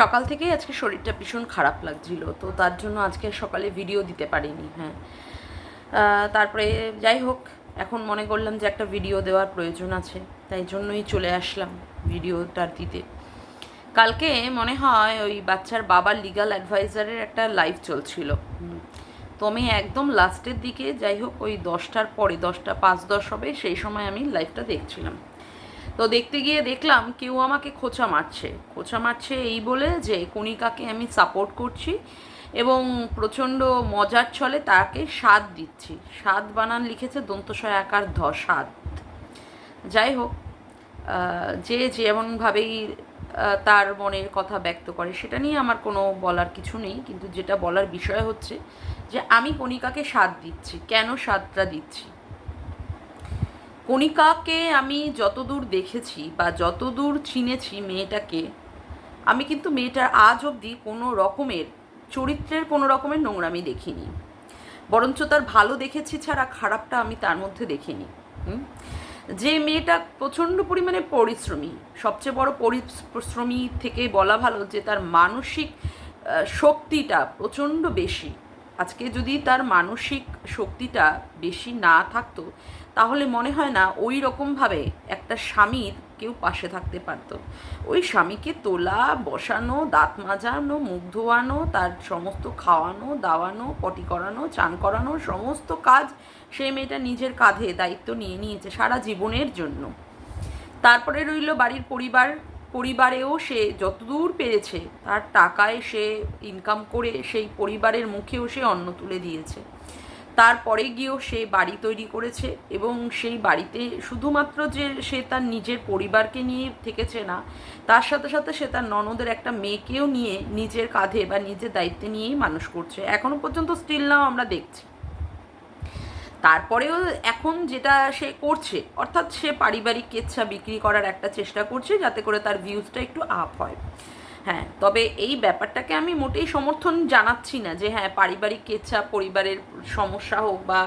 সকাল থেকেই আজকে শরীরটা ভীষণ খারাপ লাগছিল, তো তার জন্য আজকে সকালে ভিডিও দিতে পারিনি হ্যাঁ। তারপরে যাই হোক, এখন মনে করলাম যে একটা ভিডিও দেওয়ার প্রয়োজন আছে, তাই জন্যই চলে আসলাম ভিডিওটার দিতে। কালকে মনে হয় ওই বাচ্চার বাবার লিগাল অ্যাডভাইজারের একটা লাইভ চলছিল। তো আমি একদম লাস্টের দিকে, যাই হোক, ওই দশটার পরে, দশটা পাঁচ দশ হবে, সেই সময় আমি লাইভটা দেখছিলাম। তো দেখতে গিয়ে দেখলাম কেউ আমাকে খোঁচা মারছে। খোঁচা মারছে এই বলে যে কণিকাকে আমি সাপোর্ট করছি এবং প্রচণ্ড মজার ছলে তাকে স্বাদ দিচ্ছি। স্বাদ বানান লিখেছে দন্তস্বয় আকার ধ, স্বাদ। যাই হোক যে যেমনভাবেই তার মনের কথা ব্যক্ত করে সেটা নিয়ে আমার কোনো বলার কিছু নেই। কিন্তু যেটা বলার বিষয় হচ্ছে যে আমি কণিকাকে স্বাদ দিচ্ছি। কেন স্বাদটা দিচ্ছি? কণিকাকে আমি যতদূর দেখেছি বা যতদূর চিনেছি মেয়েটাকে, আমি কিন্তু মেয়েটার আজ অবধি কোনো রকমের, চরিত্রের কোনো রকমের নোংরামি দেখিনি। বরঞ্চ তার ভালো দেখেছি ছাড়া খারাপটা আমি তার মধ্যে দেখিনি। যে মেয়েটা প্রচণ্ড পরিমাণে পরিশ্রমী, সবচেয়ে বড় পরিশ্রমী থেকে বলা ভালো যে তার মানসিক শক্তিটা প্রচণ্ড বেশি। আজকে যদি তার মানসিক শক্তিটা বেশি না থাকতো তাহলে মনে হয় না ওই রকমভাবে একটা স্বামীর কেউ পাশে থাকতে পারতো। ওই স্বামীকে তোলা, বসানো, দাঁত মাজানো, মুখ ধোয়ানো, তার সমস্ত খাওয়ানো, দাওয়ানো, পটি করানো, চান করানো, সমস্ত কাজ সেই মেয়েটা নিজের কাঁধে দায়িত্ব নিয়ে নিয়েছে সারা জীবনের জন্য। তারপরে রইল বাড়ির পরিবার। পরিবারেও সে যতদূর পেরেছে তার টাকায় সে ইনকাম করে সেই পরিবারের মুখেও সে অন্ন তুলে দিয়েছে। তারপরে গিয়েও সে বাড়ি তৈরি করেছে এবং সেই বাড়িতে শুধুমাত্র যে সে তার নিজের পরিবারকে নিয়ে থেকেছে না, তার সাথে সাথে সে তার ননদের একটা মেয়েকেও নিয়ে নিজের কাঁধে বা নিজের দায়িত্বে নিয়েই মানুষ করছে। এখনও পর্যন্ত স্টিল নাও আমরা দেখছি। তারপরেও এখন যেটা সে করছে, অর্থাৎ সে পারিবারিক কেচ্ছা বিক্রি করার একটা চেষ্টা করছে যাতে করে তার ভিউজটা একটু আপ হয়। হ্যাঁ তবে এই ব্যাপারটাকে আমি মোটেই সমর্থন জানাচ্ছি না যে হ্যাঁ পারিবারিক কেচ্ছা পরিবারের সমস্যা হোক বা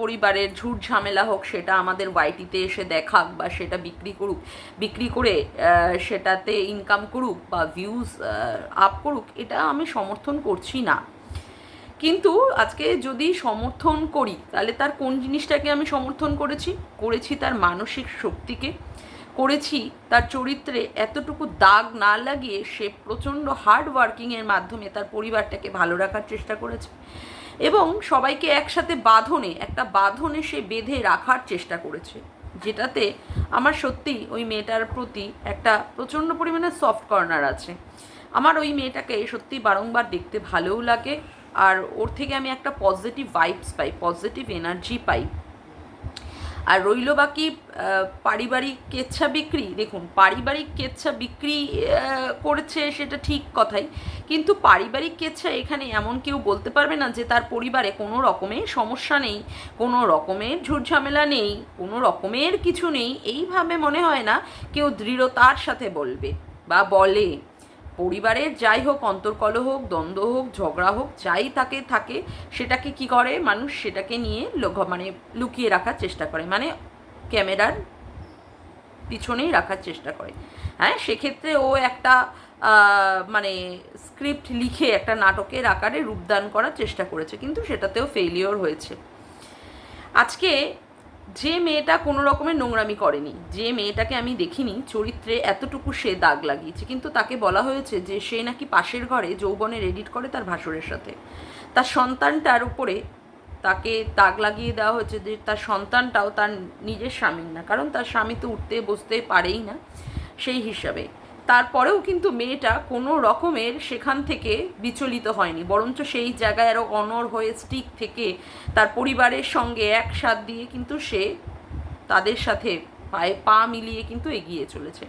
পরিবারের ঝুট ঝামেলা হোক, সেটা আমাদের ওয়াইটিতে এসে দেখাক বা সেটা বিক্রি করুক, বিক্রি করে সেটাতে ইনকাম করুক বা ভিউজ আপ করুক, এটা আমি সমর্থন করছি না। কিন্তু আজকে যদি সমর্থন করি, তাহলে তার কোন জিনিসটাকে আমি সমর্থন করেছি? করেছি তার মানসিক শক্তিকে। করেছি, তার চরিত্রে এতটুকু দাগ না লাগিয়ে সে প্রচণ্ড হার্ড ওয়ার্কিংয়ের মাধ্যমে তার পরিবারটাকে ভালো রাখার চেষ্টা করেছে। এবং সবাইকে একসাথে বাঁধনে, একটা বাঁধনে সে বেঁধে রাখার চেষ্টা করেছে, যেটাতে আমার সত্যি ওই মেয়েটার প্রতি একটা প্রচণ্ড পরিমাণে সফট কর্নার আছে। আমার ওই মেয়েটাকে সত্যি বারংবার দেখতে ভালোও লাগে, আর ওর থেকে আমি একটা পজিটিভ ভাইবস পাই পজিটিভ এনার্জি পাই। আর রইল বাকি পারিবারিক কেচ্ছা বিক্রি। দেখুন, পারিবারিক কেচ্ছা বিক্রি করেছে সেটা ঠিক কথাই। কিন্তু পারিবারিক কেচ্ছা এখানে এমন কেউ বলতে পারবে না যে তার পরিবারে কোনো রকমের সমস্যা নেই, কোনো রকমের ঝুটঝামেলা নেই, কোনো রকমের কিছু নেই। এইভাবে মনে হয় না কেউ দৃঢ়তার সাথে বলবে বা বলে। পরিবারের যাই হোক অন্তর্কল হোক, দ্বন্দ্ব হোক, ঝগড়া হোক, যাই তাকে থাকে, সেটাকে কি করে মানুষ? সেটাকে নিয়ে মানে লুকিয়ে রাখার চেষ্টা করে। মানে ক্যামেরার পিছনেই রাখার চেষ্টা করে। হ্যাঁ সেক্ষেত্রে ও একটা মানে স্ক্রিপ্ট লিখে একটা নাটকের আকারে রূপদান করার চেষ্টা করেছে। কিন্তু সেটাতেও ফেলিওর হয়েছে। আজকে যে মেয়েটা কোনো রকমের নোংরামি করেনি, যে মেয়েটাকে আমি দেখিনি, চরিত্রে এতটুকু সে দাগ লাগিয়েছে। কিন্তু তাকে বলা হয়েছে যে সে নাকি পাশের ঘরে যৌবনের এডিট করে তার ভাসুরের সাথে। তার সন্তানটার উপরে তাকে দাগ লাগিয়ে দেওয়া হয়েছে যে তার সন্তানটাও তার নিজের স্বামীর না। কারণ তার স্বামী তো উঠতে বসতে পারেই না সেই হিসাবে। তারপরেও কিন্তু মেয়েটা কোনো রকমের সেখান থেকে বিচলিত হয়নি। বরঞ্চ সেই জায়গায় আরও অনর হয়ে স্টিক থেকে তার পরিবারের সঙ্গে একসাথ দিয়ে কিন্তু সে তাদের সাথে পায়ে পা মিলিয়ে কিন্তু এগিয়ে চলেছে।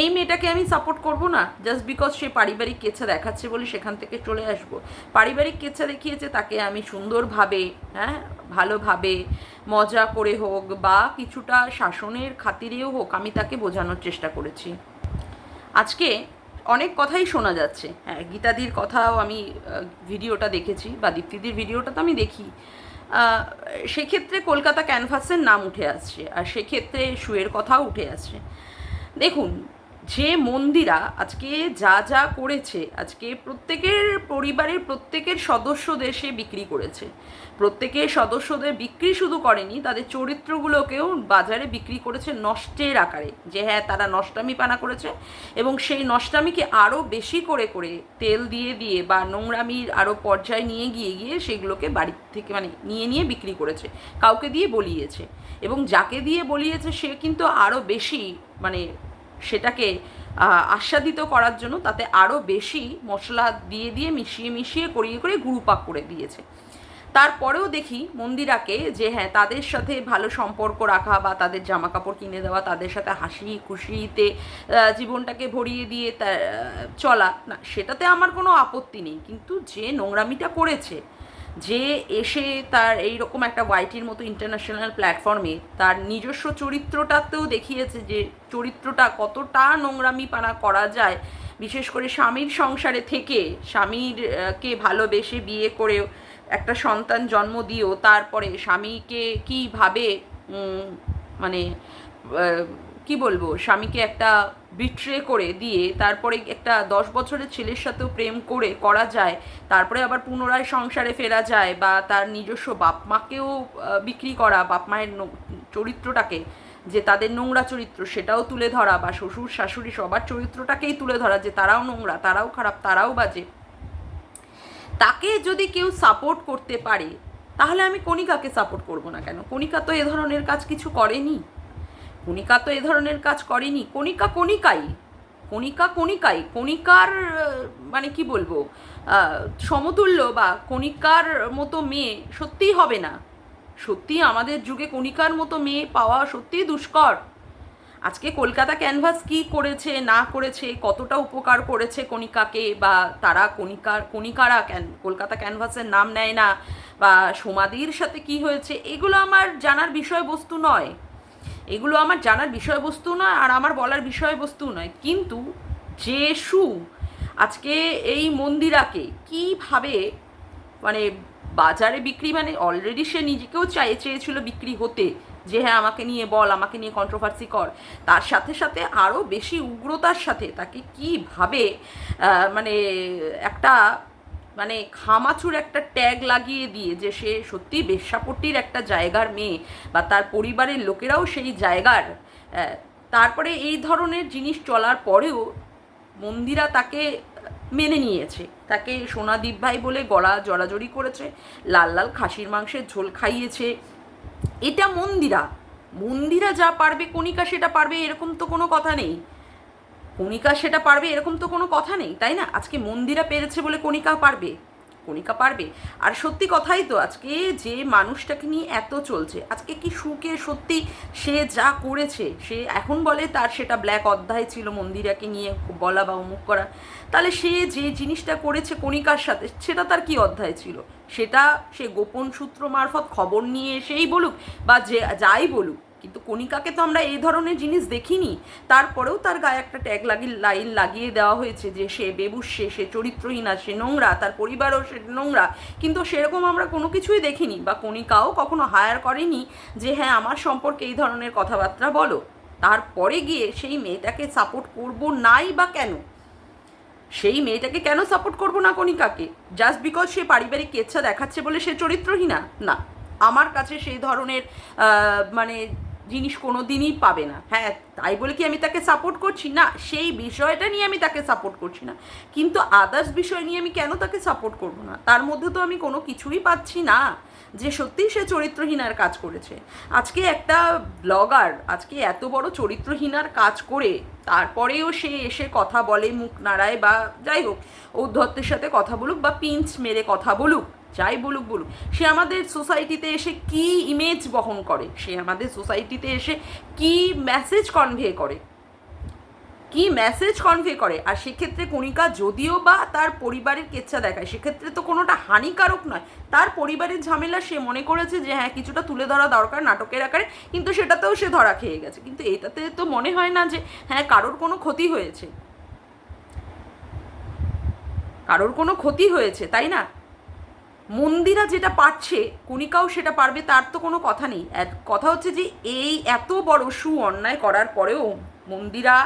এই মেয়েটাকে আমি সাপোর্ট করব না জাস্ট বিকজ সে পারিবারিক কেচ্ছা দেখাচ্ছে বলে সেখান থেকে চলে আসব। পারিবারিক কেচ্ছা দেখিয়েছে তাকে আমি সুন্দরভাবে হ্যাঁ ভালোভাবে মজা করে হোক বা কিছুটা শাসনের খাতিরেও হোক আমি তাকে বোঝানোর চেষ্টা করেছি। আজকে অনেক কথাই শোনা যাচ্ছে। হ্যাঁ গীতাদির কথাও আমি ভিডিওটা দেখেছি বা দীপ্তিদির ভিডিওটা তো আমি দেখি। সেক্ষেত্রে কলকাতা ক্যানভাসের নাম উঠে আসছে আর সেক্ষেত্রে শুয়ের কথাও উঠে আসছে। দেখুন যে মন্দিরা আজকে যা যা করেছে, আজকে প্রত্যেকের পরিবারের প্রত্যেকের সদস্যদের সে বিক্রি করেছে। প্রত্যেকের সদস্যদের বিক্রি শুধু করেনি, তাদের চরিত্রগুলোকেও বাজারে বিক্রি করেছে নষ্টের আকারে। যে হ্যাঁ তারা নষ্টামি পানা করেছে এবং সেই নষ্টামিকে আরও বেশি করে করে তেল দিয়ে দিয়ে বা নোংরামির আরও পর্যায়ে নিয়ে গিয়ে গিয়ে সেগুলোকে বাড়ি থেকে মানে নিয়ে নিয়ে বিক্রি করেছে, কাউকে দিয়ে বলিয়েছে। এবং যাকে দিয়ে বলিয়েছে সে কিন্তু আরও বেশি মানে সেটাকে আস্বাদিত করার জন্য তাতে আরও বেশি মশলা দিয়ে দিয়ে মিশিয়ে মিশিয়ে, করিয়ে করে গুরুপাক করে দিয়েছে। তারপরেও দেখি মন্দিরাকে যে হ্যাঁ তাদের সাথে ভালো সম্পর্ক রাখা বা তাদের জামা কাপড় কিনে দেওয়া, তাদের সাথে হাসি খুশিতে জীবনটাকে ভরিয়ে দিয়ে চলা, না, সেটাতে আমার কোনো আপত্তি নেই। কিন্তু যে নোংরামিটা করেছে যে এসে তার এইরকম একটা ওয়াইটির মতো ইন্টারন্যাশনাল প্ল্যাটফর্মে তার নিজস্ব চরিত্রটাতেও দেখিয়েছে যে চরিত্রটা কতটা নোংরামি পানা করা যায়। বিশেষ করে স্বামীর সংসারে থেকে স্বামীর কে ভালোবেসে বিয়ে করেও একটা সন্তান জন্ম দিয়েও তারপরে স্বামীকে কীভাবে মানে কি বলব, স্বামীকে একটা বিট্রে করে দিয়ে তারপরে একটা দশ বছরের ছেলের সাথেও প্রেম করে করা যায়, তারপরে আবার পুনরায় সংসারে ফেরা যায় বা তার নিজস্ব বাপ মাকেও বিক্রি করা বাপ মায়ের চরিত্রটাকে, যে তাদের নোংরা চরিত্র সেটাও তুলে ধরা বা শ্বশুর, শাশুড়ি সবার চরিত্রটাকেই তুলে ধরা যে তারাও নোংরা, তারাও খারাপ, তারাও বাজে। তাকে যদি কেউ সাপোর্ট করতে পারে, তাহলে আমি কণিকাকে সাপোর্ট করব না কেন? কণিকা তো এ ধরনের কাজ কিছু করেনি। কণিকা তো এ ধরনের কাজ করেনি। কণিকা কণিকাই। কণিকা কণিকাই। কণিকার মানে কি বলব সমতুল্য বা কণিকার মতো মেয়ে সত্যিই হবে না। সত্যি আমাদের যুগে কণিকার মতো মেয়ে পাওয়া সত্যিই দুষ্কর। আজকে কলকাতা ক্যানভাস কি করেছে, না করেছে, কতটা উপকার করেছে কণিকাকে বা তারা কণিকার, কণিকারা ক্যান, কলকাতা ক্যানভাসের নাম নেয় না বা সমাধির সাথে কি হয়েছে, এগুলো আমার জানার বিষয়বস্তু নয়। এগুলো আমার জানার বিষয়বস্তু নয় আর আমার বলার বিষয়বস্তু নয়। কিন্তু যে সু আজকে এই মন্দিরাকে কীভাবে মানে বাজারে বিক্রি মানে অলরেডি সে নিজেকেও চাই, চেয়েছিল বিক্রি হতে, যে হ্যাঁ আমাকে নিয়ে বল, আমাকে নিয়ে কন্ট্রোভার্সি কর। তার সাথে সাথে আরও বেশি উগ্রতার সাথে তাকে কীভাবে মানে একটা মানে খামাচুর একটা ট্যাগ লাগিয়ে দিয়ে যে সে সত্যি বেশ্যাপট্টির একটা জায়গার মেয়ে বা তার পরিবারের লোকেরাও সেই জায়গার তারপরে এই ধরনের জিনিস চলার পরেও মন্দিরা তাকে মেনে নিয়েছে। তাকে সোনাদীপ ভাই বলে গলা জড়াজড়ি করেছে, লাল লাল খাসির মাংসের ঝোল খাইয়েছে। এটা মন্দিরা। মন্দিরা যা পারবে কণিকা সেটা পারবে, এরকম তো কোনো কথা নেই। কণিকা সেটা পারবে এরকম তো কোনো কথা নেই, তাই না? আজকে মন্দিরা পেরেছে বলে কণিকা পারবে কণিকা পারবে। আর সত্যি কথাই তো, আজকে যে মানুষটাকে নিয়ে এত চলছে, আজকে কি সুখে সত্যি সে যা করেছে, সে এখন বলে তার সেটা ব্ল্যাক অধ্যায় ছিল মন্দিরাকে নিয়ে বলা বা অমুক করা। তাহলে সে যে জিনিসটা করেছে কণিকার সাথে, সেটা তার কি অধ্যায় ছিল? সেটা সে গোপন সূত্র মারফত খবর নিয়ে এসেই বলুক বা যে, যাই বলুক কিন্তু কণিকাকে তো আমরা এই ধরনের জিনিস দেখিনি। তারপরেও তার গায়ে একটা ট্যাগ লাগিয়ে লাইন লাগিয়ে দেওয়া হয়েছে যে সে বেবুসে, সে চরিত্রহীনা সে নোংরা, তার পরিবারও সে নোংরা। কিন্তু সেরকম আমরা কোনো কিছুই দেখিনি বা কণিকাও কখনো হায়ার করেনি যে হ্যাঁ আমার সম্পর্কে এই ধরনের কথাবার্তা বলো। তারপরে গিয়ে সেই মেয়েটাকে সাপোর্ট করব নাই বা কেন? সেই মেয়েটাকে কেন সাপোর্ট করব না কণিকাকে? জাস্ট বিকজ সে পারিবারিক কেচ্ছা দেখাচ্ছে বলে সে চরিত্রহীনা? না। আমার কাছে সেই ধরনের মানে জিনিস কোনো দিনই পাবে না। হ্যাঁ তাই বলে কি আমি তাকে সাপোর্ট করছি? না, সেই বিষয়টা নিয়ে আমি তাকে সাপোর্ট করছি না। কিন্তু আদার্স বিষয় নিয়ে আমি কেন তাকে সাপোর্ট করব না? তার মধ্যে তো আমি কোনো কিছুই পাচ্ছি না যে সত্যিই সে চরিত্রহীনার কাজ করেছে। আজকে একটা ব্লগার আজকে এত বড় চরিত্রহীনার কাজ করে তারপরেও সে এসে কথা বলে, মুখ নাড়ায় বা যাই হোক, ঔদ্ধত্যের সাথে কথা বলুক বা পিঞ্চ মেরে কথা বলুক। যাই বলুক বলুক। সে আমাদের সোসাইটিতে এসে কি ইমেজ বহন করে? সে আমাদের সোসাইটিতে এসে কি মেসেজ কনভে করে? কি মেসেজ কনভে করে? আর সেক্ষেত্রে কণিকা, যদিও বা তার পরিবারের কেচ্ছা দেখায়, সেক্ষেত্রে তো কোনোটা হানিকারক নয়। তার পরিবারের ঝামেলা সে মনে করেছে যে হ্যাঁ কিছুটা তুলে ধরা দরকার নাটকের আকারে, কিন্তু সেটাতেও সে ধরা খেয়ে গেছে। কিন্তু এটাতে তো মনে হয় না যে হ্যাঁ কারোর কোনো ক্ষতি হয়েছে। কারোর কোনো ক্ষতি হয়েছে, তাই না? মন্দিরা যেটা পারছে, কণিকাও সেটা পারবে, তার তো কোনো কথা নেই। কথা হচ্ছে যে এই এত বড় সু অন্যায় করার পরেও মন্দিরা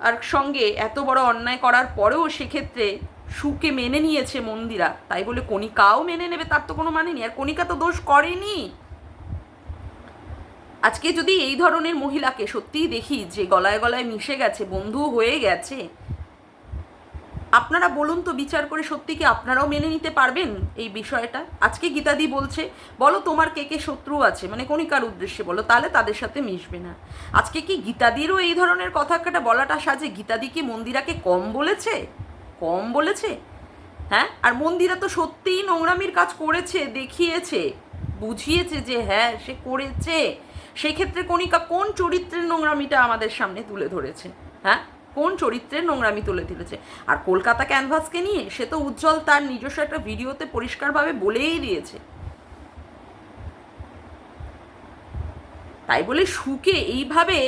আর সঙ্গে এত বড় অন্যায় করার পরেও সেক্ষেত্রে সুকে মেনে নিয়েছে মন্দিরা। তাই বলে কণিকাও মেনে নেবে, তার তো কোনো মানে নেই। আর কণিকা তো দোষ করেনি। আজকে যদি এই ধরনের মহিলাকে সত্যিই দেখি যে গলায় গলায় মিশে গেছে বন্ধু হয়ে গেছে আপনারা বলুন তো বিচার করে সত্যি কি আপনারাও মেনে নিতে পারবেন এই বিষয়টা? আজকে গীতাদি বলছে, বলো তোমার কে কে শত্রু আছে? মানে কণিকার উদ্দেশ্যে বলো, তাহলে তাদের সাথে মিশবে না। আজকে কি গীতাদিরও এই ধরনের কথা কাটা বলাটা সাজে? গীতাদি কি মন্দিরাকে কম বলেছে? কম বলেছে? হ্যাঁ? আর মন্দিরা তো সত্যিই নোংরামির কাজ করেছে, দেখিয়েছে, বুঝিয়েছে যে হ্যাঁ সে করেছে। সেক্ষেত্রে কণিকা কোন চরিত্রের নোংরামিটা আমাদের সামনে তুলে ধরেছে? হ্যাঁ? কোন চরিত্রের নোংরামি তুলে তুলেছে আর কলকাতা ক্যানভাসকে নিয়ে সে তো উজ্জ্বল তার নিজস্ব একটা ভিডিওতে পরিষ্কারভাবে বলেই দিয়েছে। তাই বলে সুকে এইভাবে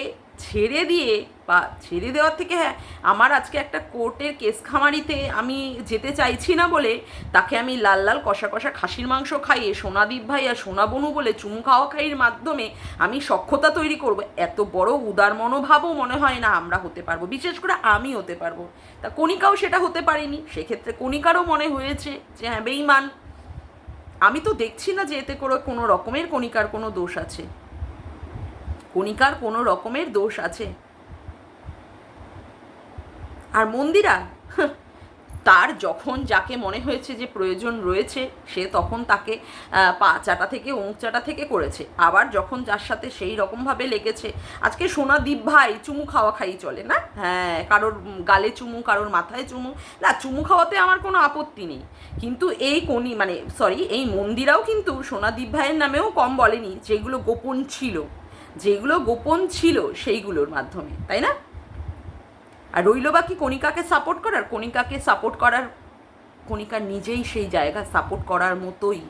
ছেড়ে দিয়ে বা ছেড়ে দেওয়ার থেকে হ্যাঁ আমার আজকে একটা কোর্টের কেস খামারিতে আমি যেতে চাইছি না বলে তাকে আমি লাল লাল কষা কষা খাসির মাংস খাইয়ে সোনাদীপ ভাই আর সোনা বনু বলে চুমু খাওয়া খাইয়ের মাধ্যমে আমি সক্ষতা তৈরি করব। এত বড় উদার মনোভাবও মনে হয় না আমরা হতে পারব। বিশেষ করে আমি হতে পারব। তা কণিকাও সেটা হতে পারিনি। সেক্ষেত্রে কণিকারও মনে হয়েছে যে হ্যাঁ বেইমান আমি তো দেখছি না যে এতে করে কোনো রকমের কণিকার কোনো দোষ আছে। কণিকার কোনো রকমের দোষ আছে। আর মন্দিরা তার যখন যাকে মনে হয়েছে যে প্রয়োজন রয়েছে, সে তখন তাকে পা চাটা থেকে, অমুক চাটা থেকে করেছে। আবার যখন যার সাথে সেই রকমভাবে লেগেছে, আজকে সোনা দ্বীপ ভাই চুমু খাওয়া খাই চলে না? হ্যাঁ কারোর গালে চুমু, কারোর মাথায় চুমু। না, চুমু খাওয়াতে আমার কোনো আপত্তি নেই। কিন্তু এই কনি মানে সরি এই মন্দিরাও কিন্তু সোনাদীপ ভাইয়ের নামেও কম বলেনি, যেগুলো গোপন ছিল। যেগুলো গোপন ছিল সেইগুলোর মাধ্যমে, তাই না? আর রইল বাকি কণিকাকে সাপোর্ট করার? কণিকাকে সাপোর্ট করার, কণিকা নিজেই সেই জায়গা সাপোর্ট করার মতোই।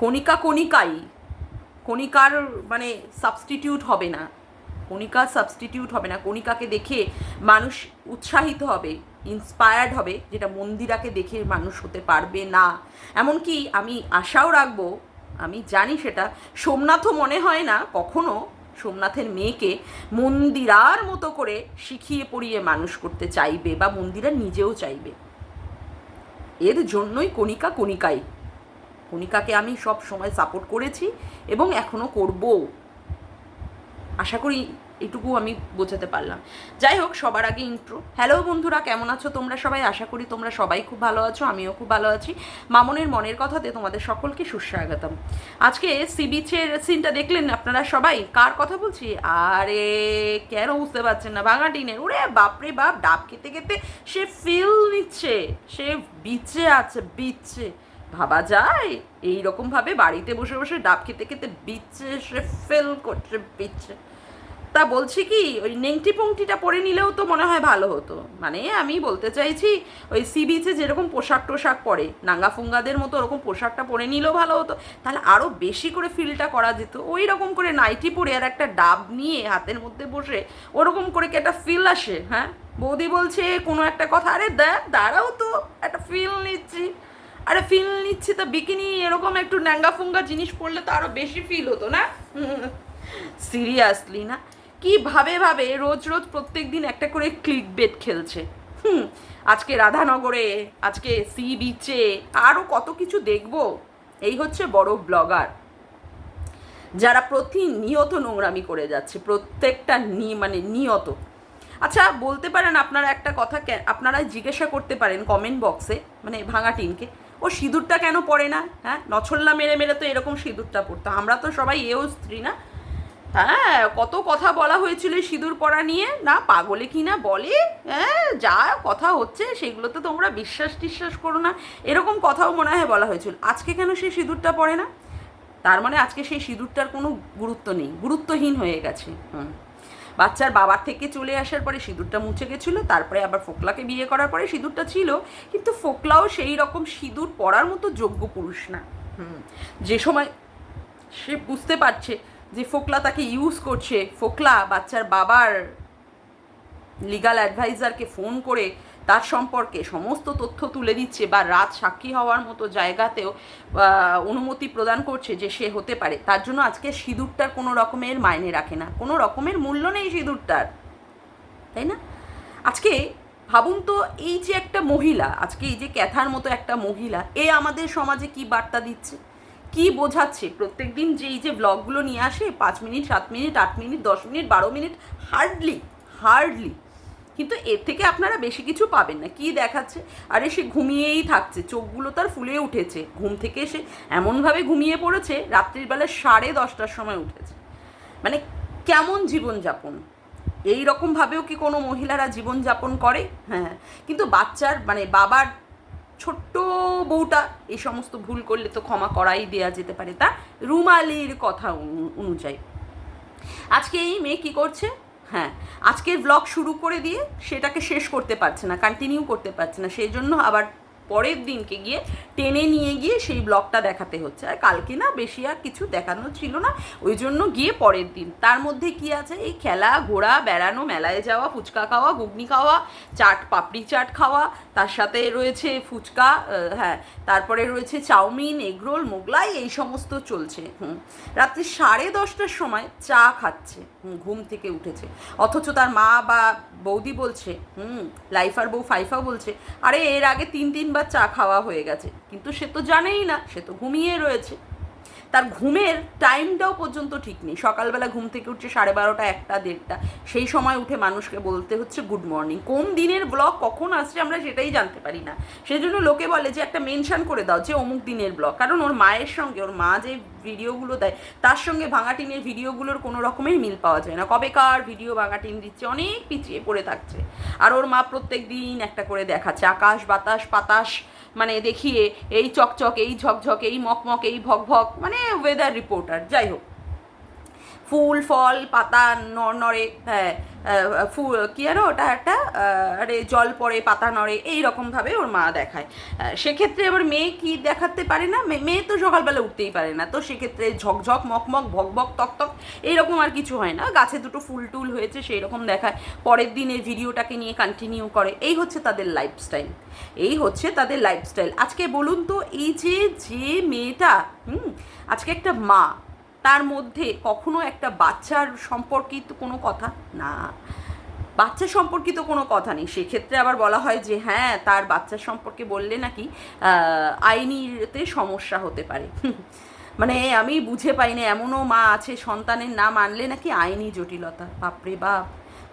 কণিকা কণিকাই, কণিকার মানে সাবস্টিটিউট হবে না। কণিকা সাবস্টিটিউট হবে না। কণিকাকে দেখে মানুষ উৎসাহিত হবে ইন্সপায়ার্ড হবে, যেটা মন্দিরাকে দেখে মানুষ হতে পারবে না। এমনকি আমি আশাও রাখব আমি জানি সেটা। সোমনাথও মনে হয় না কখনো সোমনাথের মেয়েকে মন্দিরার মতো করে শিখিয়ে পড়িয়ে মানুষ করতে চাইবে বা মন্দিরা নিজেও চাইবে। এর জন্যই কণিকা কণিকাই। কণিকাকে আমি সব সময় সাপোর্ট করেছি এবং এখনও করবও। আশা করি এটুকু আমি বোঝাতে পারলাম। যাই হোক, সবার আগে ইন্ট্রো হ্যালো বন্ধুরা, কেমন আছো তোমরা সবাই? আশা করি তোমরা সবাই খুব ভালো আছো, আমিও খুব ভালো আছি। মামনের মনের কথাতে তোমাদের সকলকে সুস্বাগতম। আজকে সি বিচের সিনটা দেখলেন আপনারা সবাই? কার কথা বলছি? আরে, কেন বুঝতে পারছেন না? ভাঙা ওরে বাপরে বাপ, ডাব খেতে খেতে সে ফিল নিচ্ছে। সে বিচে আছে, বিচে। ভাবা যায় এই রকম ভাবে বাড়িতে বসে বসে ডাব খেতে খেতে বিচ্ছে সে ফেল করছে বিচ্ছে তা বলছি কি, ওই নেংটি পংটিটা পরে নিলেও তো মনে হয় ভালো হতো। মানে আমি বলতে চাইছি, ওই সি বিচে যেরকম পোশাক টোশাক পরে, নাঙ্গা ফুঙ্গাদের মতো ওরকম পোশাকটা পরে নিলেও ভালো হতো, তাহলে আরও বেশি করে ফিলটা করা যেত। ওই রকম করে নাইটি পরে আর একটা ডাব নিয়ে হাতের মধ্যে বসে ওরকম করে কি একটা ফিল আসে হ্যাঁ? বৌদি বলছে, কোনো একটা কথা, আরে দেখ দাঁড়াও তো, একটা ফিল নিচ্ছি। আরে ফিল নিচ্ছি তো বিকিনি এরকম একটু ন্যাঙ্গা ফুঙ্গা জিনিস পরলে তো আরও বেশি ফিল হতো না? সিরিয়াসলি না? কীভাবে ভাবে ভাবে রোজ রোজ প্রত্যেক দিন একটা করে ক্লিক বেট খেলছে। হুম, আজকে রাধানগরে, আজকে সি বিচে আরও কত কিছু দেখব। এই হচ্ছে বড় ব্লগার যারা প্রতিনিয়ত নোংরামি করে যাচ্ছে, প্রত্যেকটা নি মানে নিয়ত। আচ্ছা বলতে পারেন আপনারা একটা কথা আপনারা জিজ্ঞাসা করতে পারেন কমেন্ট বক্সে মানে ভাঙা টিনকে ও সিঁদুরটা কেন পড়ে না? হ্যাঁ নছল্লা মেরে মেরে তো এরকম সিঁদুরটা পড়তো। আমরা তো সবাই এও স্ত্রী না হ্যাঁ কত কথা বলা হয়েছিল সিঁদুর পরা নিয়ে। না, পাগলে কি না বলে? হ্যাঁ যা কথা হচ্ছে, সেগুলোতে তোমরা বিশ্বাস টিশ্বাস করো না। এরকম কথাও মনে হয় বলা হয়েছিল। আজকে কেন সেই সিঁদুরটা পড়ে না? তার মানে আজকে সেই সিঁদুরটার কোনো গুরুত্ব নেই। গুরুত্বহীন হয়ে গেছে। হুম। বাচ্চার বাবার থেকে চলে আসার পরে সিঁদুরটা মুছে গেছিল, তারপরে আবার ফোকলাকে বিয়ে করার পরে সিঁদুরটা ছিল। কিন্তু ফোকলাও সেই রকম সিঁদুর পরার মতো যোগ্য পুরুষ না। হুম। যে সময় সে বুঝতে পারছে যে ফোকলা তাকে ইউজ করছে, ফোকলা, বাচ্চার বাবার লিগাল অ্যাডভাইজারকে ফোন করে তার সম্পর্কে সমস্ত তথ্য তুলে দিচ্ছে বা রাত সাক্ষী হওয়ার মতো জায়গাতেও অনুমতি প্রদান করছে যে সে হতে পারে। তার জন্য আজকে সিঁদুরটার কোনো রকমের মাইনে রাখে না। কোনো রকমের মূল্য নেই সিঁদুরটার। তাই না? আজকে ভাবুন তো, এই যে একটা মহিলা, আজকে এই যে ক্যাথার মতো একটা মহিলা, এ আমাদের সমাজে কি বার্তা দিচ্ছে? কি বোঝাচ্ছে? প্রত্যেক দিন যে এই যে ব্লগগুলো নিয়ে আসে, পাঁচ মিনিট, সাত মিনিট, আট মিনিট, দশ মিনিট, বারো মিনিট হার্ডলি হার্ডলি কিন্তু এর থেকে আপনারা বেশি কিছু পাবেন না। কি দেখাচ্ছে? আরে সে ঘুমিয়েই থাকছে, চোখগুলো তার ফুলে উঠেছে। ঘুম থেকে সে এমনভাবে ঘুমিয়ে পড়েছে, রাত্রির বেলা সাড়ে দশটার সময় উঠেছে। মানে কেমন জীবনযাপন? এই রকমভাবেও কি কোনো মহিলারা জীবনযাপন করে? হ্যাঁ। কিন্তু বাচ্চার মানে বাবার ছোট্ট বউটা, এই সমস্ত ভুল করলে তো ক্ষমা করাই দেয়া যেতে পারে। তা রুমালির কথা অনুযায়ী। আজকে এই মেয়ে কী করছে? হ্যাঁ আজকের ব্লগ শুরু করে দিয়ে সেটাকে শেষ করতে পারছে না কন্টিনিউ করতে পারছে না, সেই জন্য আবার পরের দিনকে গিয়ে টেনে নিয়ে গিয়ে সেই ব্লগটা দেখাতে হচ্ছে। আর কালকে না বেশি আর কিছু দেখানো ছিল না, ওই জন্য গিয়ে পরের দিন। তার মধ্যে কি আছে? এই খেলা, ঘোরা, বেড়ানো, মেলায় যাওয়া, ফুচকা খাওয়া, ঘুগনি খাওয়া, চাট, পাপড়ি চাট খাওয়া, তার সাথে রয়েছে ফুচকা হ্যাঁ তারপরে রয়েছে চাউমিন এগরোল মোগলাই, এই সমস্ত চলছে। হুম, রাত্রি সাড়ে দশটার সময় চা খাচ্ছে। ঘুম থেকে উঠেছে। অথচ তার মা বা বৌদি বলছে, হুম লাইফার বউ ফাইফা বলছে, আরে এর আগে তিন তিন তিনবার চা খাওয়া হয়ে গেছে। কিন্তু সে তো জানেই না সে তো ঘুমিয়ে রয়েছে। তার ঘুমের টাইমটাও পর্যন্ত ঠিক নেই। সকালবেলা ঘুম থেকে উঠছে সাড়ে বারোটা, একটা, দেড়টা। সেই সময় উঠে মানুষকে বলতে হচ্ছে গুড মর্নিং কোন দিনের ব্লগ কখন আসছে আমরা সেটাই জানতে পারি না। সেই জন্য লোকে বলে যে, একটা মেনশন করে দাও যে, অমুক দিনের ব্লগ কারণ ওর মায়ের সঙ্গে, ওর মা যে ভিডিওগুলো দেয়, তার সঙ্গে ভাঙাটিনের ভিডিওগুলোর কোনো রকমের মিল পাওয়া যায় না। কবেকার ভিডিও ভাঙাটিন দিচ্ছে, অনেক পিছিয়ে পড়ে থাকছে। আর ওর মা প্রত্যেক দিন একটা করে দেখাচ্ছে। আকাশ, বাতাস, পাতাস মানে দেখিয়ে, এই চকচক, এই ঝকঝক, এই মকমক, এই ভক ভক মানে ওয়েদার রিপোর্টার যাই হোক। ফুল, ফল, পাতা নড়ে হ্যাঁ ফুল, কি আরও ওটা একটা আরে জল পড়ে, পাতা নড়ে, এই রকমভাবে ওর মা দেখায়। সেক্ষেত্রে এবার মেয়ে কি দেখাতে পারে না? মেয়ে তো সকালবেলা উঠতেই পারে না, তো সেক্ষেত্রে ঝকঝক, মকমক, ভকভক, তকতক, এইরকম আর কিছু হয় না। গাছে দুটো ফুল টুল হয়েছে সেই রকম দেখায়। পরের দিনের ভিডিওটাকে নিয়ে কন্টিনিউ করে। এই হচ্ছে তাদের লাইফস্টাইল এই হচ্ছে তাদের লাইফস্টাইল আজকে বলুন তো, এই যে যে মেয়েটা, হুম, আজকে একটা মা তার মধ্যে কখনো একটা বাচ্চার সম্পর্কিত কোনো কথা? না। বাচ্চা সম্পর্কিত কোনো কথা নেই। সেক্ষেত্রে আবার বলা হয় যে হ্যাঁ তার বাচ্চার সম্পর্কে বললে নাকি আইনিতে সমস্যা হতে পারে। মানে আমি বুঝে পাই না, এমনও মা আছে, সন্তানের নাম আনলে নাকি আইনি জটিলতা। বাপরে বাপ!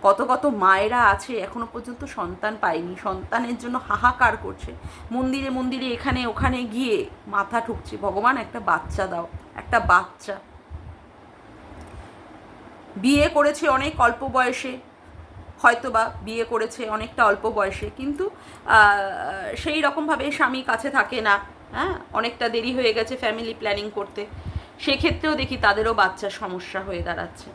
কত কত মায়েরা আছে, এখনও পর্যন্ত সন্তান পায়নি। সন্তানের জন্য হাহাকার করছে। মন্দিরে মন্দিরে, এখানে, ওখানে গিয়ে মাথা ঠুকছে। ভগবান, একটা বাচ্চা দাও। একটা বাচ্চা। বিয়ে করেছে অনেক অল্প বয়সে, হয়তোবা বিয়ে করেছে অনেকটা অল্প বয়সে, কিন্তু সেই রকমভাবে স্বামী কাছে থাকে না হ্যাঁ? অনেকটা দেরি হয়ে গেছে ফ্যামিলি প্ল্যানিং করতে। সেক্ষেত্রেও দেখি তাদেরও বাচ্চার সমস্যা হয়ে দাঁড়াচ্ছে।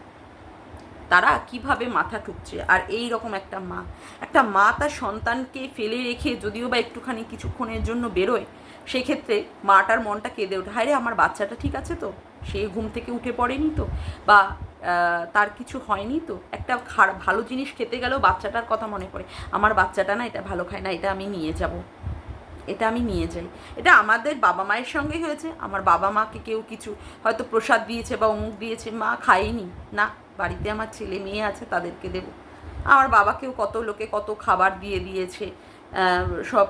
তারা কীভাবে মাথা ঠুকছে আর এই রকম একটা মা একটা মা তার সন্তানকে ফেলে রেখে যদিও বা একটুখানি কিছুক্ষণের জন্য বেরোয়, সেক্ষেত্রে মাটার মনটা কেঁদে ওঠে। হায় রে, আমার বাচ্চাটা ঠিক আছে তো? সে ঘুম থেকে উঠে পড়েনি তো? বা তার কিছু হয়নি তো? একটা ভালো জিনিস খেতে গেলেও বাচ্চাটার কথা মনে পড়ে। আমার বাচ্চাটা না, এটা ভালো খায় না, এটা আমি নিয়ে যাব। এটা আমি নিয়ে যাই। এটা আমাদের বাবা মায়ের সঙ্গে হয়েছে। আমার বাবা মাকে কেউ কিছু হয়তো প্রসাদ দিয়েছে বা অমুক দিয়েছে, মা খায়নি। না, বাড়িতে আমার ছেলে মেয়ে আছে, তাদেরকে দেবো। আমার বাবাকেও কত লোকে কত খাবার দিয়ে দিয়েছে সব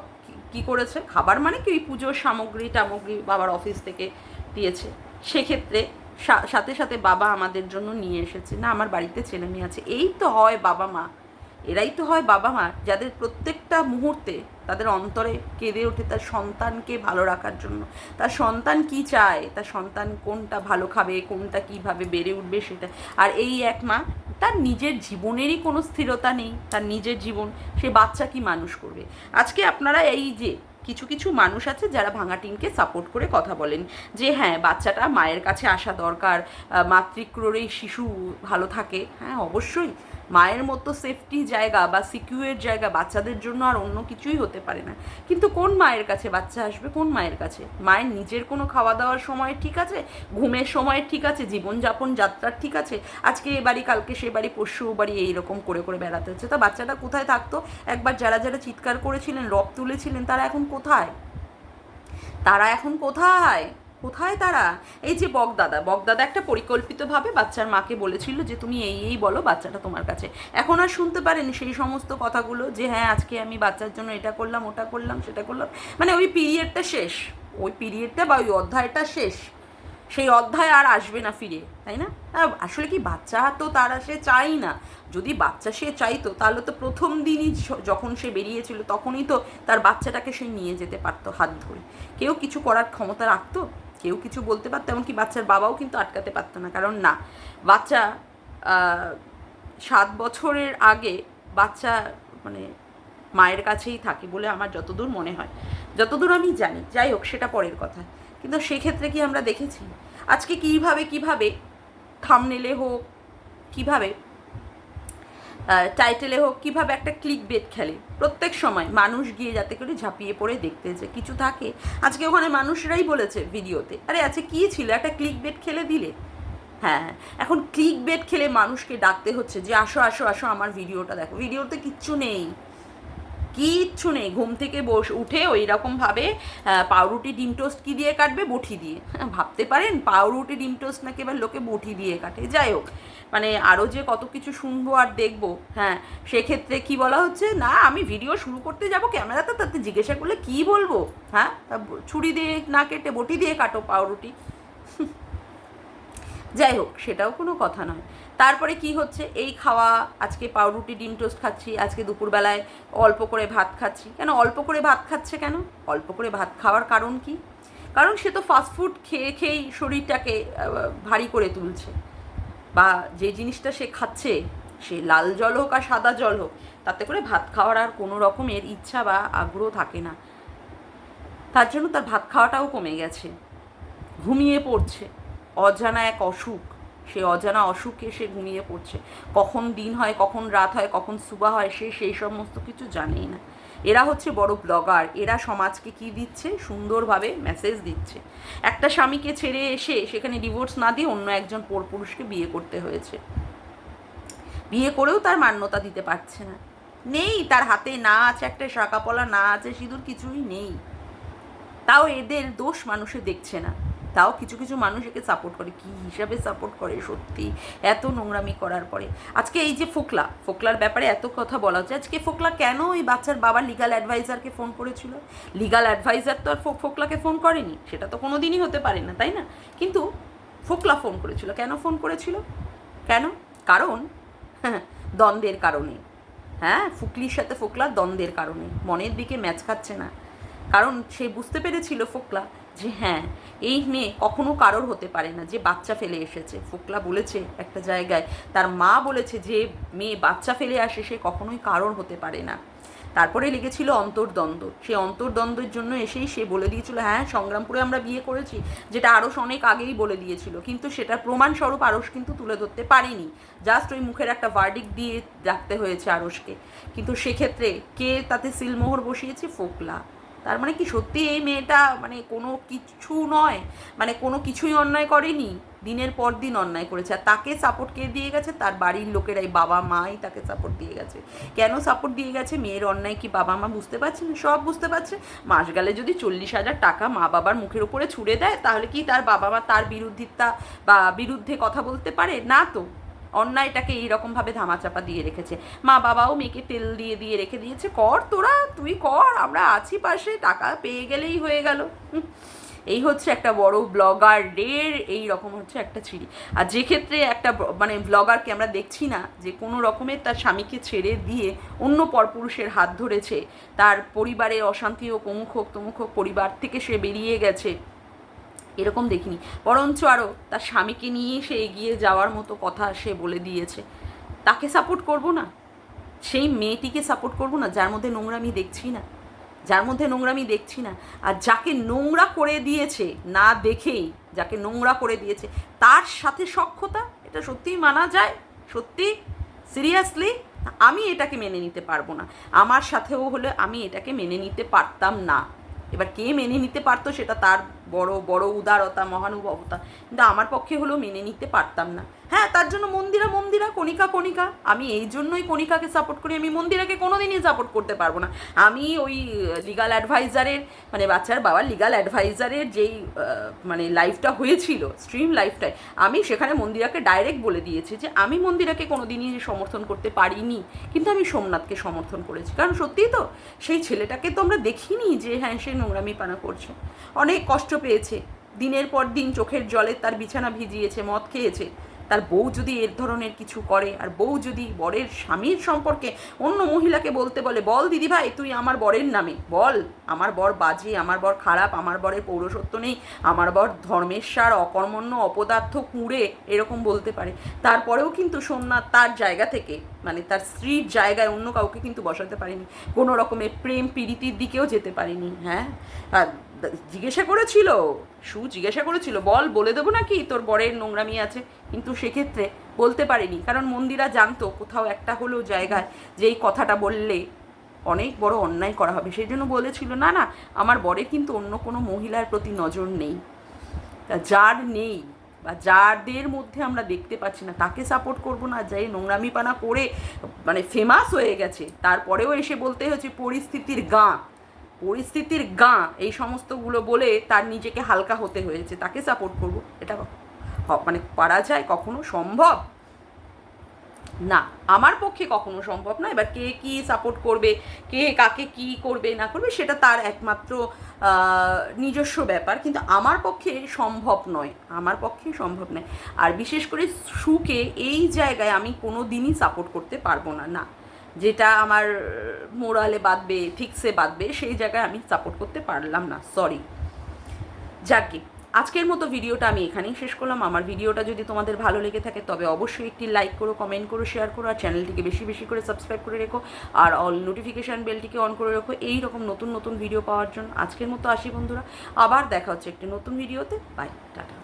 কি- করেছে? খাবার মানে কি? ওই পুজোর সামগ্রী টামগ্রী বাবার অফিস থেকে দিয়েছে। সেক্ষেত্রে সাথে সাথে বাবা আমাদের জন্য নিয়ে এসেছে। না, আমার বাড়িতে ছেলে মেয়ে আছে। এই তো হয় বাবা মা। এরাই তো হয় বাবা মা, যাদের প্রত্যেকটা মুহূর্তে তাদের অন্তরে কেঁদে ওঠে তার সন্তানকে ভালো রাখার জন্য। তার সন্তান কি চায়? তার সন্তান কোনটা ভালো খাবে? কোনটা কীভাবে বেড়ে উঠবে সেটা? আর এই এক মা, তার নিজের জীবনেরই কোনো স্থিরতা নেই। তার নিজের জীবন, সে বাচ্চা কি মানুষ করবে? আজকে আপনারা এই যে কিছু কিছু মানুষ আছে যারা ভাঙা টিমকে সাপোর্ট করে কথা বলেন। যে হ্যাঁ বাচ্চাটা মায়ের কাছে আসা দরকার মাতৃক্রোরেই শিশু ভালো থাকে। হ্যাঁ অবশ্যই। মায়ের মতো সেফটি জায়গা বা সিকিউর জায়গা বাচ্চাদের জন্য আর অন্য কিছুই হতে পারে না। কিন্তু কোন মায়ের কাছে বাচ্চা আসবে, কোন মায়ের কাছে? মায়ের নিজের কোনো খাওয়া দাওয়ার সময় ঠিক আছে? ঘুমের সময় ঠিক আছে? জীবনযাপন, যাত্রার ঠিক আছে? আজকে এ বাড়ি, কালকে সে বাড়ি, পরশু বাড়ি এইরকম করে করে বেড়াতে হচ্ছে। তা বাচ্চাটা কোথায় থাকতো? একবার যারা যারা চিৎকার করেছিলেন রব তুলেছিলেন, তারা এখন কোথায়? তারা এখন কোথায়? কোথায় তারা? এই যে বকদাদা বকদাদা একটা পরিকল্পিতভাবে বাচ্চার মাকে বলেছিল যে তুমি এই এই বলো বাচ্চাটা তোমার কাছে। এখন আর শুনতে পারেন সেই সমস্ত কথাগুলো যে হ্যাঁ আজকে আমি বাচ্চার জন্য এটা করলাম, ওটা করলাম, সেটা করলাম। মানে ওই পিরিয়ডটা শেষ। ওই পিরিয়ডটা বা ওই অধ্যায়টা শেষ। সেই অধ্যায় আর আসবে না ফিরে, তাই না? আসলে কি বাচ্চা তো তারা সে চাই না। যদি বাচ্চা সে চাইতো, তাহলে তো প্রথম দিনই যখন সে বেরিয়েছিল, তখনই তো তার বাচ্চাটাকে সে নিয়ে যেতে পারতো হাত ধরে। কেউ কিছু করার ক্ষমতা রাখতো? কেউ কিছু বলতে পারতো, এমনকি বাচ্চার বাবাও কিন্তু আটকাতে পারতো না। কারণ না, বাচ্চা সাত বছরের আগে বাচ্চা মানে মায়ের কাছেই থাকে বলে আমার যতদূর মনে হয়। যতদূর আমি জানি, যাই হোক, সেটা পরের কথা। কিন্তু সেক্ষেত্রে কি আমরা দেখেছি? আজকে কীভাবে কীভাবে থামনেলে হোক, কীভাবে টাইটেলে হোক কীভাবে একটা ক্লিক বেট খেলে। প্রত্যেক সময় মানুষ গিয়ে যাতে করে ঝাঁপিয়ে পড়ে দেখতে যে কিছু থাকে। আজকে ওখানে মানুষরাই বলেছে ভিডিওতে, আরে আছে কী ছিল? একটা ক্লিক বেট খেলে দিলে? হ্যাঁ এখন ক্লিক বেট খেলে মানুষকে ডাকতে হচ্ছে যে, আসো আসো আসো আমার ভিডিওটা দেখো। ভিডিওতে কিচ্ছু নেই। কিচ্ছু নেই। ঘুম থেকে বস উঠে ওই রকমভাবে পাউরুটি ডিম টোস্ট কি দিয়ে কাটবে? বটি দিয়ে। হ্যাঁ, ভাবতে পারেন পাউরুটি ডিম টোস্ট নাকি এবার লোকে বটি দিয়ে কাটে। যাই হোক মানে আরও যে কত কিছু শুনব আর দেখব হ্যাঁ সেক্ষেত্রে কি বলা হচ্ছে? না আমি ভিডিও শুরু করতে যাব ক্যামেরাতে তাতে জিজ্ঞাসা করলে কি বলব? হ্যাঁ ছুরি দিয়ে না কেটে বটি দিয়ে কাটো পাউরুটি। যাই হোক সেটাও কোনো কথা নয়। তারপরে কি হচ্ছে? এই খাওয়া, আজকে পাউরুটি, ডিম টোস্ট খাচ্ছি, আজকে দুপুরবেলায় অল্প করে ভাত খাচ্ছি। কেন অল্প করে ভাত খাচ্ছে কেন? অল্প করে ভাত খাওয়ার কারণ কি? কারণ সে তো ফাস্টফুড খেয়ে খেয়েই শরীরটাকে ভারী করে তুলছে। বা যে জিনিসটা সে খাচ্ছে, সে লাল জল হোক আর সাদা জল হোক, তাতে করে ভাত খাওয়ার আর কোনো রকমের ইচ্ছা বা আগ্রহ থাকে না। তার জন্য তার ভাত খাওয়াটাও কমে গেছে। ঘুমিয়ে পড়ছে। অজানা এক অসুখ। সে অজানা অসুখে সে ঘুমিয়ে পড়ছে। কখন দিন হয়, কখন রাত হয়, কখন সুবা হয়, সে সেই সমস্ত কিছু জানেই না। এরা হচ্ছে বড় ব্লগার। এরা সমাজকে কি দিচ্ছে? সুন্দরভাবে মেসেজ দিচ্ছে। একটা স্বামীকে ছেড়ে এসে সেখানে ডিভোর্স না দিয়ে অন্য একজন পরপুরুষকে বিয়ে করতে হয়েছে। বিয়ে করেও তার মান্যতা দিতে পারছে না। নেই, তার হাতে না আছে, একটা শাঁকাপলা না আছে, সিঁদুর কিছুই নেই। তাও এদের দোষ মানুষে দেখছে না। তাও কিছু কিছু মানুষ একে সাপোর্ট করে, কি হিসাবে সাপোর্ট করে সত্যি? এত নোংরামি করার পরে। আজকে এই যে ফোকলা, ফোকলার ব্যাপারে এত কথা বলা হচ্ছে, আজকে ফোকলা কেন ওই বাচ্চার বাবা লিগাল অ্যাডভাইজারকে ফোন করেছিল? লিগাল অ্যাডভাইজার তো আর ফোকলাকে ফোন করেনি, সেটা তো কোনো দিনই হতে পারে না, তাই না? কিন্তু ফোকলা ফোন করেছিল, কেন ফোন করেছিল? কেন? কারণ দ্বন্দ্বের কারণে। হ্যাঁ ফুকলির সাথে ফোকলার দ্বন্দ্বের কারণে। মনের দিকে ম্যাচ খাচ্ছে না। কারণ সে বুঝতে পেরেছিল ফোকলা যে হ্যাঁ এই মেয়ে কখনো কারোর হতে পারে না, যে বাচ্চা ফেলে এসেছে। ফোকলা বলেছে একটা জায়গায়, তার মা বলেছে যে মেয়ে বাচ্চা ফেলে আসে, সে কখনোই কারোর হতে পারে না। তারপরে লেগেছিল অন্তর্দ্বন্দ্ব। সে অন্তর্দ্বন্দ্বের জন্য এসেই সে বলে দিয়েছিল হ্যাঁ সংগ্রামপুরে আমরা বিয়ে করেছি। যেটা আরস অনেক আগেই বলে দিয়েছিল, কিন্তু সেটা প্রমাণস্বরূপ আরস কিন্তু তুলে ধরতে পারেনি। জাস্ট ওই মুখের একটা ভার্ডিক দিয়ে রাখতে হয়েছে আরসকে কিন্তু সেক্ষেত্রে কে তাতে সিলমোহর বসিয়েছে? ফোকলা। তার মানে কি সত্যি এই মেয়েটা মানে কোনো কিছু নয়? মানে কোনো কিছুই অন্যায় করেনি? দিনের পর দিন অন্যায় করেছে। আর তাকে সাপোর্ট কে দিয়ে গেছে? তার বাড়ির লোকেরাই, বাবা মাই তাকে সাপোর্ট দিয়ে গেছে। কেন সাপোর্ট দিয়ে গেছে? মেয়ের অন্যায় কি বাবা মা বুঝতে পারছে না? সব বুঝতে পারছে। মাস গেলে যদি চল্লিশ হাজার টাকা মা বাবার মুখের উপরে ছুড়ে দেয়, তাহলে কি তার বাবা মা তার বিরুদ্ধিতা বা বিরুদ্ধে কথা বলতে পারে? না তো। অন্যায়টাকে এইরকমভাবে ধামাচাপা দিয়ে রেখেছে। মা বাবাও মেয়েকে তেল দিয়ে দিয়ে রেখে দিয়েছে, কর তোরা, তুই কর, আমরা আছি পাশে, টাকা পেয়ে গেলেই হয়ে গেল। এই হচ্ছে একটা বড় ব্লগারের এই রকম হচ্ছে একটা ছিঁড়ি আর যে ক্ষেত্রে একটা মানে ব্লগারকে আমরা দেখছি না, যে কোনো রকমের তার স্বামীকে ছেড়ে দিয়ে অন্য পরপুরুষের হাত ধরেছে, তার পরিবারে অশান্তি হোক, অমুক হোক, তমুক হোক, পরিবার থেকে সে বেরিয়ে গেছে। এরকম দেখিনি। বরঞ্চ আরও তার স্বামীকে নিয়ে সে এগিয়ে যাওয়ার মতো কথা সে বলে দিয়েছে। তাকে সাপোর্ট করব না? সেই মেয়েটিকে সাপোর্ট করব না? যার মধ্যে নোংরামি দেখছি না। যার মধ্যে নোংরামি দেখছি না। আর যাকে নোংরা করে দিয়েছে না দেখেই, যাকে নোংরা করে দিয়েছে, তার সাথে সক্ষতা এটা সত্যিই মানা যায়? সত্যি? সিরিয়াসলি আমি এটাকে মেনে নিতে পারব না। আমার সাথেও হলে আমি এটাকে মেনে নিতে পারতাম না। এবার কে মেনে নিতে পারতো সেটা তার বড় বড় উদারতা, মহানুভবতা। কিন্তু আমার পক্ষে হলেও মেনে নিতে পারতাম না। হ্যাঁ তার জন্য মন্দিরা মন্দিরা, কণিকা কণিকা। আমি এই জন্যই কণিকাকে সাপোর্ট করি। আমি মন্দিরাকে কোনোদিনই সাপোর্ট করতে পারব না। আমি ওই লিগাল অ্যাডভাইজারের মানে বাচ্চার বাবার লিগাল অ্যাডভাইজারের যেই মানে লাইফটা হয়েছিল স্ট্রিম লাইফটায় আমি সেখানে মন্দিরাকে ডাইরেক্ট বলে দিয়েছি যে, আমি মন্দিরাকে কোনোদিনই সমর্থন করতে পারিনি। কিন্তু আমি সোমনাথকে সমর্থন করেছি। কারণ সত্যিই তো সেই ছেলেটাকে তো আমরা দেখিনি যে হ্যাঁ সে নোংরামি পানা করছে। অনেক কষ্ট পেয়েছে। দিনের পর দিন চোখের জলে তার বিছানা ভিজিয়েছে, মদ খেয়েছে। তার বউ যদি এর ধরনের কিছু করে, আর বউ যদি বরের স্বামীর সম্পর্কে অন্য মহিলাকে বলতে বলে, বল দিদি ভাই তুই আমার বরের নামে, বল। আমার বর বাজে, আমার বর খারাপ, আমার বরের পৌরসত্ব নেই, আমার বর ধর্মেশ্বর, অকর্মণ্য, অপদার্থ, কুঁড়ে, এরকম বলতে পারে। তারপরেও কিন্তু সোমনাথ তার জায়গা থেকে মানে তার স্ত্রীর জায়গায় অন্য কাউকে কিন্তু বসাতে পারেনি। কোনো রকমের প্রেম প্রীতির দিকেও যেতে পারেনি হ্যাঁ? আর জিজ্ঞাসা করেছিল? সু জিজ্ঞাসা করেছিল, বল, বলে দেবো নাকি? তোর বরের নোংরামি আছে। কিন্তু সেক্ষেত্রে বলতে পারিনি, কারণ মন্দিরা জানতো কোথাও একটা হলেও জায়গায় যে এই কথাটা বললে অনেক বড় অন্যায় করা হবে। সেই জন্য বলেছিল, না না, আমার বরের কিন্তু অন্য কোনো মহিলার প্রতি নজর নেই। তা যার নেই বা যাদের মধ্যে আমরা দেখতে পাচ্ছি না, তাকে সাপোর্ট করব না যাই নোংরামি পানা করে মানে ফেমাস হয়ে গেছে। তারপরেও এসে বলতে হচ্ছে পরিস্থিতির গাঁ। পরিস্থিতির গাঁ এই সমস্তগুলো বলে তার নিজেকে হালকা হতে হয়েছে। তাকে সাপোর্ট করব। এটা মানে পারা যায় কখনো সম্ভব? না, আমার পক্ষে কখনো সম্ভব না। এবার কে কি সাপোর্ট করবে, কে কাকে কি করবে, না করবে, সেটা তার একমাত্র নিজস্ব ব্যাপার। কিন্তু আমার পক্ষে সম্ভব নয়। আমার পক্ষে সম্ভব নয়। আর বিশেষ করে সুকে এই জায়গায় আমি কোনো দিনই সাপোর্ট করতে পারব না। না যেটা আমার মোরালে বাঁধবে, ফিক্সে বাঁধবে, সেই জায়গায় আমি সাপোর্ট করতে পারলাম না সরি যাকে আজকের মতো ভিডিওটা আমি এখানেই শেষ করলাম। আমার ভিডিওটা যদি তোমাদের ভালো লেগে থাকে, তবে অবশ্যই একটি লাইক করো কমেন্ট করো শেয়ার করো, আর চ্যানেলটিকে বেশি বেশি করে সাবস্ক্রাইব করে রেখো, আর অল নোটিফিকেশান বেলটিকে অন করে রেখো। এই রকম নতুন নতুন ভিডিও পাওয়ার জন্য আজকের মতো আসি বন্ধুরা। আবার দেখা হচ্ছে একটি নতুন ভিডিওতে বাই টাটা।